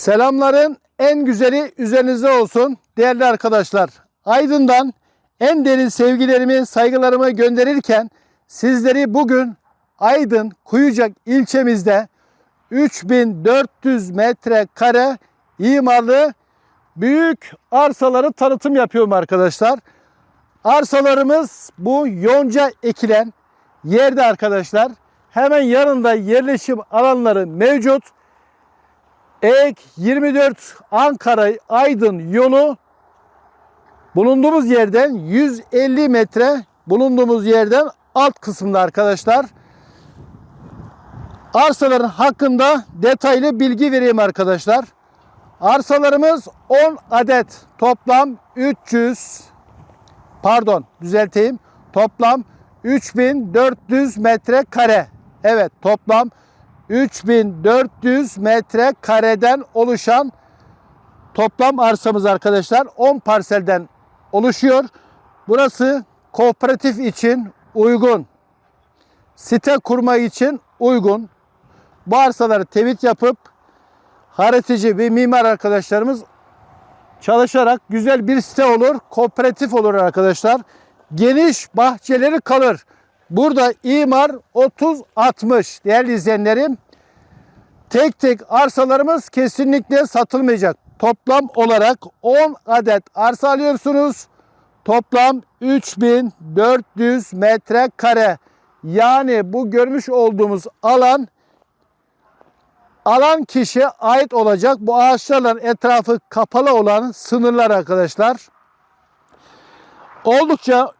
Selamların en güzeli üzerinize olsun değerli arkadaşlar. Aydın'dan en derin sevgilerimi, saygılarımı gönderirken sizleri bugün Aydın Kuyucak ilçemizde 3400 metrekare imarlı büyük arsaları tanıtım yapıyorum arkadaşlar. Arsalarımız bu yonca ekilen yerde arkadaşlar. Hemen yanında yerleşim alanları mevcut. Ek 24 Ankara Aydın yolu bulunduğumuz yerden 150 metre bulunduğumuz yerden alt kısımda arkadaşlar. Arsaların hakkında detaylı bilgi vereyim arkadaşlar. Arsalarımız 10 adet toplam 300 pardon düzelteyim toplam 3400 metre kare. Evet toplam 3400 metre kareden oluşan toplam arsamız arkadaşlar 10 parselden oluşuyor. Burası kooperatif için uygun. Site kurma için uygun. Bu arsaları tevit yapıp haritacı ve mimar arkadaşlarımız çalışarak güzel bir site olur. Kooperatif olur arkadaşlar. Geniş bahçeleri kalır. Burada imar 30-60 değerli izleyenlerim. Tek tek arsalarımız kesinlikle satılmayacak. Toplam olarak 10 adet arsa alıyorsunuz. Toplam 3400 metrekare. Yani bu görmüş olduğumuz alan alan kişiye ait olacak. Bu ağaçlarla etrafı kapalı olan sınırlar arkadaşlar. Oldukça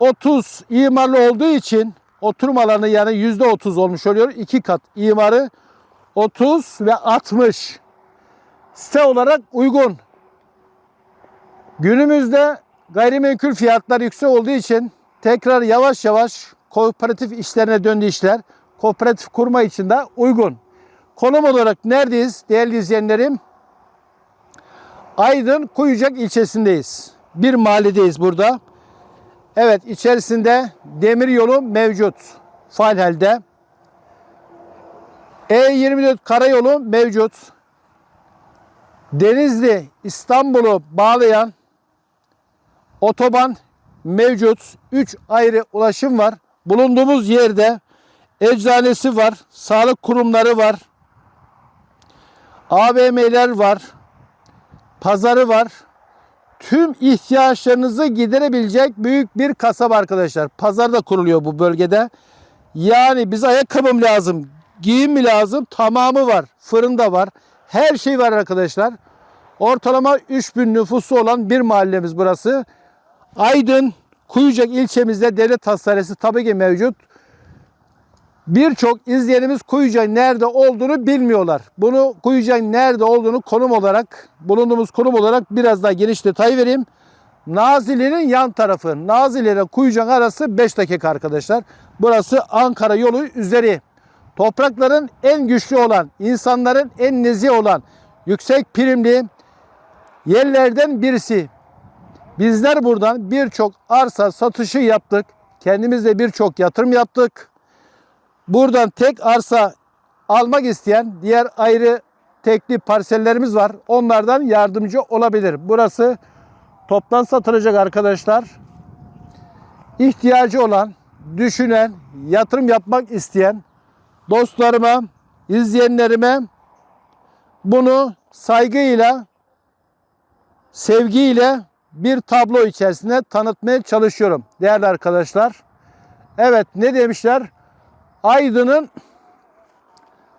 30 imarlı olduğu için oturma alanı yani %30 olmuş oluyor. İki kat imarı 30 ve 60 site olarak uygun. Günümüzde gayrimenkul fiyatları yüksek olduğu için tekrar yavaş yavaş kooperatif işlerine döndü işler. Kooperatif kurma için de uygun. Konum olarak neredeyiz değerli izleyenlerim? Aydın Kuyucak ilçesindeyiz. Bir mahalledeyiz burada. Evet içerisinde demir yolu mevcut. Faal halde. E24 karayolu mevcut. Denizli İstanbul'u bağlayan otoban mevcut. 3 ayrı ulaşım var. Bulunduğumuz yerde eczanesi var, sağlık kurumları var, AVM'ler var, pazarı var. Tüm ihtiyaçlarınızı giderebilecek büyük bir kasaba arkadaşlar. Pazar da kuruluyor bu bölgede. Yani bize ayakkabı mı lazım, giyim mi lazım? Tamamı var. Fırında var. Her şey var arkadaşlar. Ortalama 3000 nüfusu olan bir mahallemiz burası. Aydın Kuyucak ilçemizde devlet hastanesi tabii ki mevcut. Birçok izleyenimiz Kuyucak'ın nerede olduğunu bilmiyorlar. Bunu Kuyucak'ın nerede olduğunu konum olarak, bulunduğumuz konum olarak biraz daha geniş detay vereyim. Nazilli'nin yan tarafı. Nazilli ile Kuyucak arası 5 dakika arkadaşlar. Burası Ankara yolu üzeri. Toprakların en güçlü olan, insanların en nezih olan, yüksek primli yerlerden birisi. Bizler buradan birçok arsa satışı yaptık. Kendimiz de birçok yatırım yaptık. Buradan tek arsa almak isteyen diğer ayrı tekli parsellerimiz var. Onlardan yardımcı olabilir. Burası toptan satılacak arkadaşlar. İhtiyacı olan, düşünen, yatırım yapmak isteyen dostlarıma, izleyenlerime bunu saygıyla, sevgiyle bir tablo içerisinde tanıtmaya çalışıyorum değerli arkadaşlar. Evet ne demişler? Aydın'ın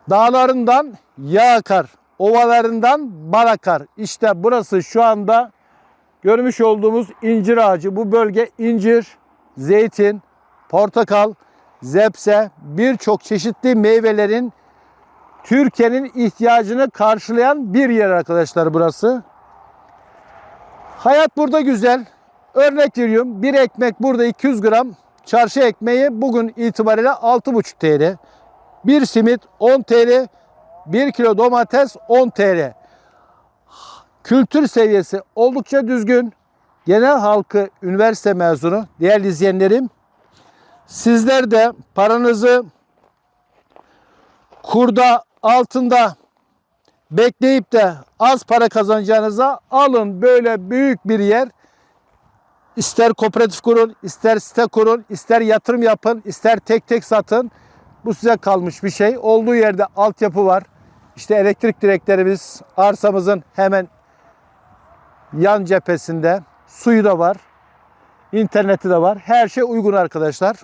dağlarından yağ akar, ovalarından bal akar. İşte burası şu anda görmüş olduğumuz incir ağacı. Bu bölge incir, zeytin, portakal, zepse birçok çeşitli meyvelerin Türkiye'nin ihtiyacını karşılayan bir yer arkadaşlar burası. Hayat burada güzel. Örnek veriyorum bir ekmek burada 200 gram Çarşı ekmeği bugün itibariyle 6,5 TL. Bir simit 10 TL. 1 kilo domates 10 TL. Kültür seviyesi oldukça düzgün. Genel halkı üniversite mezunu değerli izleyenlerim. Sizler de paranızı kurda altında bekleyip de az para kazanacağınıza alın böyle büyük bir yer. İster kooperatif kurun, ister site kurun, ister yatırım yapın, ister tek tek satın. Bu size kalmış bir şey. Olduğu yerde altyapı var. İşte elektrik direklerimiz arsamızın hemen yan cephesinde. Suyu da var. interneti de var. Her şey uygun arkadaşlar.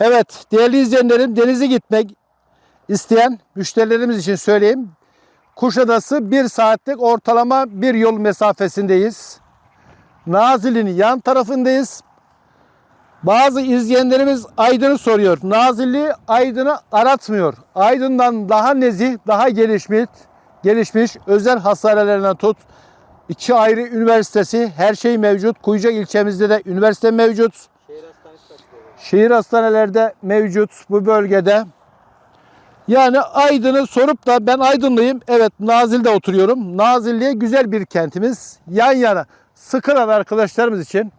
Evet değerli izleyenlerim denize gitmek isteyen müşterilerimiz için söyleyeyim. Kuşadası bir saatlik ortalama bir yol mesafesindeyiz. Nazilli'nin yan tarafındayız. Bazı izleyenlerimiz Aydın'ı soruyor. Nazilli Aydın'ı aratmıyor. Aydın'dan daha nezih, daha gelişmiş, gelişmiş özel hastanelerine tut. İki ayrı üniversitesi, her şey mevcut. Kuyucak ilçemizde de üniversite mevcut. Şehir hastanesi kaçıyor. Şehir hastanelerde mevcut bu bölgede. Yani Aydın'ı sorup da ben Aydınlıyım. Evet Nazilli'de oturuyorum. Nazilli'ye güzel bir kentimiz. Yan yana sıkılan arkadaşlarımız için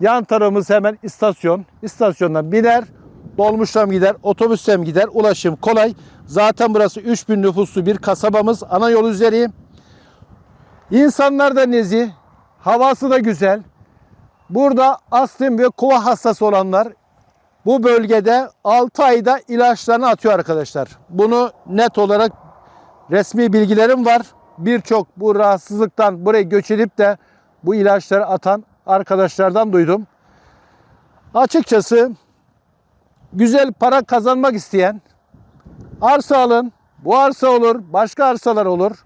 yan tarafımız hemen istasyon. İstasyondan biner, dolmuşla mı gider, otobüsle mi gider. Ulaşım kolay. Zaten burası 3000 nüfuslu bir kasabamız. Ana yol üzeri. İnsanlar da nezih. Havası da güzel. Burada astım ve kova hastası olanlar bu bölgede 6 ayda ilaçlarını atıyor arkadaşlar. Bunu net olarak resmi bilgilerim var. Birçok bu rahatsızlıktan buraya göç edip de bu ilaçları atan arkadaşlardan duydum. Açıkçası güzel para kazanmak isteyen arsa alın. Bu arsa olur, başka arsalar olur.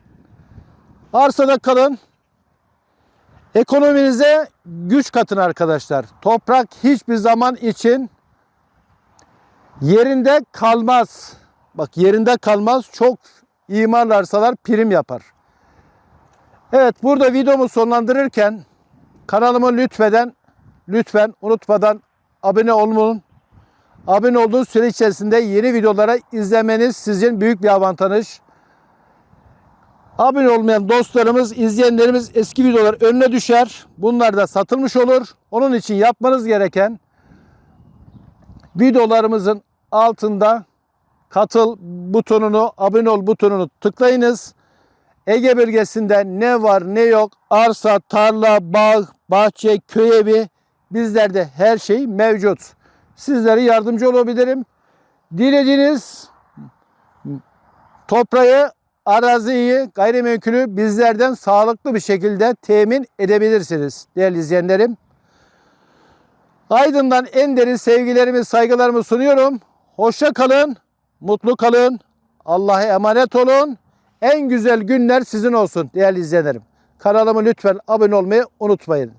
Arsada kalın. Ekonominize güç katın arkadaşlar. Toprak hiçbir zaman için yerinde kalmaz. Bak yerinde kalmaz. Çok imarlarsalar prim yapar. Evet burada videomu sonlandırırken kanalımı lütfeden lütfen unutmadan abone olun. Abone olduğunuz süre içerisinde yeni videolara izlemeniz sizin büyük bir avantaj. Abone olmayan dostlarımız, izleyenlerimiz eski videolar önüne düşer. Bunlar da satılmış olur. Onun için yapmanız gereken videolarımızın altında katıl butonunu, abone ol butonunu tıklayınız. Ege bölgesinde ne var ne yok arsa, tarla, bağ, bahçe, köy evi bizlerde her şey mevcut. Sizlere yardımcı olabilirim. Dilediğiniz toprağı, araziyi, gayrimenkulü bizlerden sağlıklı bir şekilde temin edebilirsiniz değerli izleyenlerim. Aydın'dan en derin sevgilerimi, saygılarımı sunuyorum. Hoşça kalın, mutlu kalın. Allah'a emanet olun. En güzel günler sizin olsun değerli izleyenlerim. Kanalıma lütfen abone olmayı unutmayın.